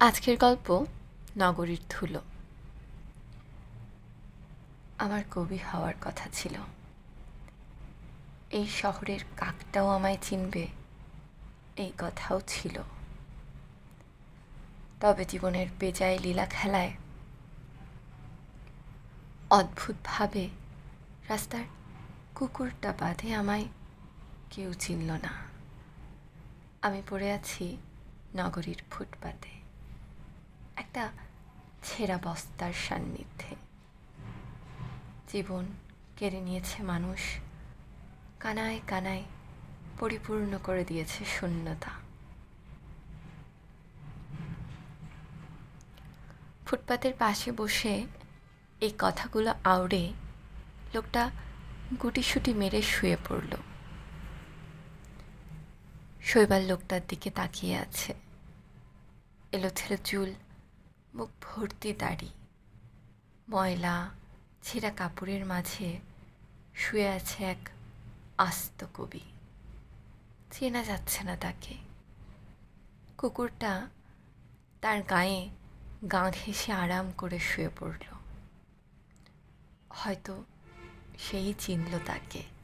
আজকের গল্প নগরীর ধুলো। আমার কবি হওয়ার কথা ছিল। এই শহরের কাকটাও আমায় চিনবে, এই কথাও ছিল। তবে জীবনের বেজায় লীলা খেলায় অদ্ভুতভাবে রাস্তার কুকুরটা বাদে আমায় কেউ চিনল না। আমি পড়ে আছি নগরীর ফুটপাতে। একটা ছেঁড়া বস্তার সান্নিধ্যে। জীবন কেড়ে নিয়েছে মানুষ, কানায় কানায় পরিপূর্ণ করে দিয়েছে শূন্যতা। ফুটপাতের পাশে বসে এই কথাগুলো আওড়ে লোকটা গুটিসুটি মেরে শুয়ে পড়ল। শৈবাল লোকটার দিকে তাকিয়ে আছে। এলোথেলো চুল মুখ ভর্তি দাড়ি। ময়লা ছেঁড়া কাপড়ের মাঝে শুয়ে আছে এক আস্ত কবি। চেনা যাচ্ছে না তাকে। কুকুরটা তার গায়ে গা ঘেঁষে আরাম করে শুয়ে পড়ল। হয়তো সেই চিনল তাকে।